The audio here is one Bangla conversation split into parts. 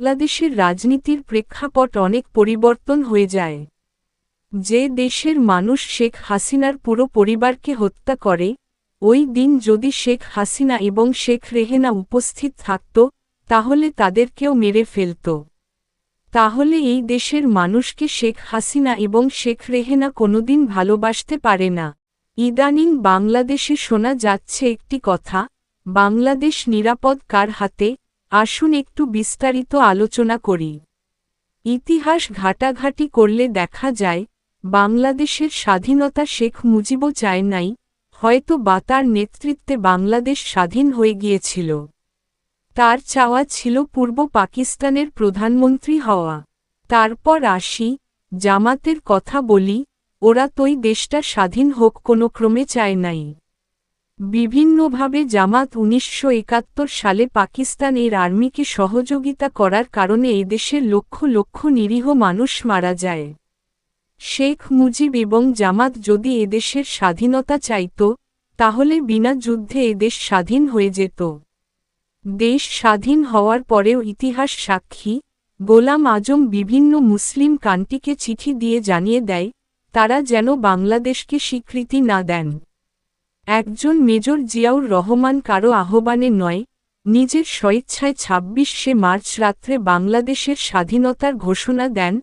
বাংলাদেশের রাজনীতির প্রেক্ষাপট অনেক পরিবর্তন হয়ে যায়। যে দেশের মানুষ শেখ হাসিনার পুরো পরিবারকে হত্যা করে, ওই দিন যদি শেখ হাসিনা এবং শেখ রেহেনা উপস্থিত থাকত, তাহলে তাদেরকেও মেরে ফেলত। তাহলে এই দেশের মানুষকে শেখ হাসিনা এবং শেখ রেহেনা কোনোদিন ভালোবাসতে পারে না। ইদানিং বাংলাদেশে শোনা যাচ্ছে একটি কথা, বাংলাদেশ নিরাপদ কার হাতে? আসুন একটু বিস্তারিত আলোচনা করি। ইতিহাস ঘাটাঘাটি করলে দেখা যায়, বাংলাদেশের স্বাধীনতা শেখ মুজিবও চায় নাই, হয়তো বা তার নেতৃত্বে বাংলাদেশ স্বাধীন হয়ে গিয়েছিল। তার চাওয়া ছিল পূর্ব পাকিস্তানের প্রধানমন্ত্রী হওয়া। তারপর আসি, জামাতের কথা বলি, ওরা তোই দেশটা স্বাধীন হোক কোনো ক্রমে চায় নাই। বিভিন্নভাবে জামাত উনিশশো একাত্তর সালে পাকিস্তান এর আর্মিকে সহযোগিতা করার কারণে এদেশের লক্ষ লক্ষ নিরীহ মানুষ মারা যায়। শেখ মুজিব এবং জামাত যদি এদেশের স্বাধীনতা চাইত, তাহলে বিনা যুদ্ধে এদেশ স্বাধীন হয়ে যেত। দেশ স্বাধীন হওয়ার পরেও ইতিহাস সাক্ষী, গোলাম আজম বিভিন্ন মুসলিম কান্টিকে চিঠি দিয়ে জানিয়ে দেয়, তারা যেন বাংলাদেশকে স্বীকৃতি না দেন। একজন মেজর জিয়াউর রহমান কারও আহ্বানে নয়, নিজের স্বেচ্ছায় ছাব্বিশে মার্চ রাত্রে বাংলাদেশের স্বাধীনতার ঘোষণা দেন,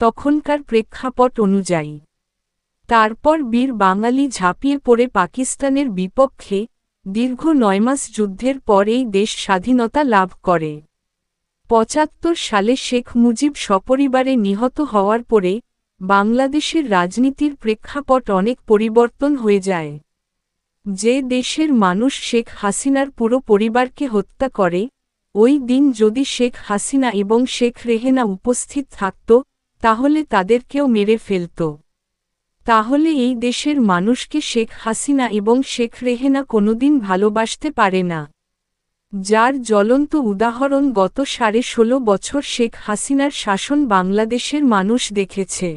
তখনকার প্রেক্ষাপট অনুযায়ী। তারপর বীর বাঙালি ঝাঁপিয়ে পড়ে পাকিস্তানের বিপক্ষে, দীর্ঘ নয়মাস যুদ্ধের পর এই দেশ স্বাধীনতা লাভ করে। পঁচাত্তর সালে শেখ মুজিব সপরিবারে নিহত হওয়ার পরে, বাংলাদেশের রাজনীতির প্রেক্ষাপট অনেক পরিবর্তন হয়ে যায়। যে দেশের মানুষ শেখ হাসিনার পুরো পরিবারকে হত্যা করে, ওই দিন যদি শেখ হাসিনা এবং শেখ রেহেনা উপস্থিত থাকত, তাহলে তাদেরকেও মেরে ফেলত। তাহলে এই দেশের মানুষকে শেখ হাসিনা এবং শেখ রেহেনা কোনোদিন ভালোবাসতে পারে না। যার জ্বলন্ত উদাহরণ গত সাড়ে ষোলো বছর শেখ হাসিনার শাসন বাংলাদেশের মানুষ দেখেছে।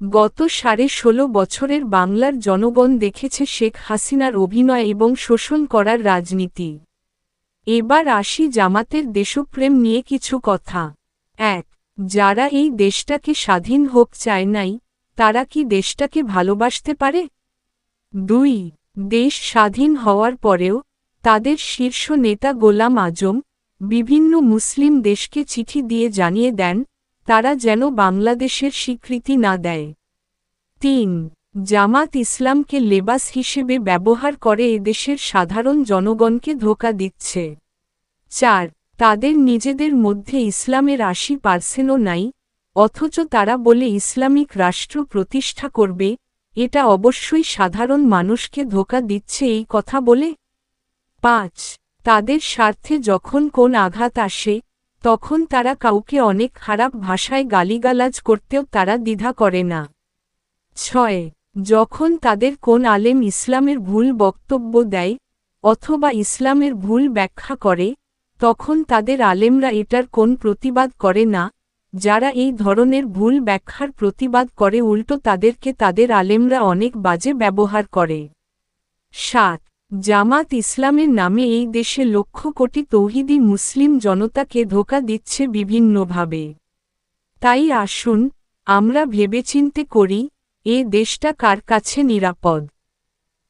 গত সাড়ে ষোলো বছরের বাংলার জনগণ দেখেছে শেখ হাসিনার অভিনয় এবং শোষণ করার রাজনীতি। এবার আসি জামাতের দেশপ্রেম নিয়ে কিছু কথা। এক, যারা এই দেশটাকে স্বাধীন হোক চায় নাই, তারা কি দেশটাকে ভালোবাসতে পারে? দুই, দেশ স্বাধীন হওয়ার পরেও, তাদের শীর্ষ নেতা গোলাম আজম বিভিন্ন মুসলিম দেশকে চিঠি দিয়ে জানিয়ে দেন তারা যেন বাংলাদেশের স্বীকৃতি না দেয়। তিন, জামাত ইসলামকে লেবাস হিসেবে ব্যবহার করে এদেশের সাধারণ জনগণকে ধোকা দিচ্ছে। চার, তাদের নিজেদের মধ্যে ইসলামের আশি পার্সেন্টও নাই, অথচ তারা বলে ইসলামিক রাষ্ট্র প্রতিষ্ঠা করবে, এটা অবশ্যই সাধারণ মানুষকে ধোকা দিচ্ছে এই কথা বলে। পাঁচ, তাদের স্বার্থে যখন কোন আঘাত আসে তখন তারা কাউকে অনেক খারাপ ভাষায় গালিগালাজ করতেও তারা দ্বিধা করে না। ছয়, যখন তাদের কোন আলেম ইসলামের ভুল বক্তব্য দেয় অথবা ইসলামের ভুল ব্যাখ্যা করে, তখন তাদের আলেমরা এটার কোন প্রতিবাদ করে না, যারা এই ধরনের ভুল ব্যাখ্যার প্রতিবাদ করে উল্টো তাদেরকে তাদের আলেমরা অনেক বাজে ব্যবহার করে। সাত জামাত ইসলামের নামে এই দেশে লক্ষ কোটি তৌহিদি মুসলিম জনতাকে ধোকা দিচ্ছে বিভিন্নভাবে। তাই আসুন, আমরা ভেবেচিন্তে করি, এ দেশটা কার কাছে নিরাপদ?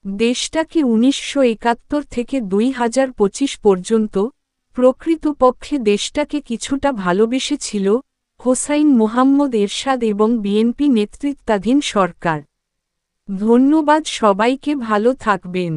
দেশটাকে উনিশশো একাত্তর থেকে দুই হাজার পঁচিশ পর্যন্ত প্রকৃতপক্ষে দেশটাকে কিছুটা ভালোবেসেছিল হোসাইন মোহাম্মদ এরশাদ এবং বিএনপি নেতৃত্বাধীন সরকার। ধন্যবাদ সবাইকে, ভালো থাকবেন।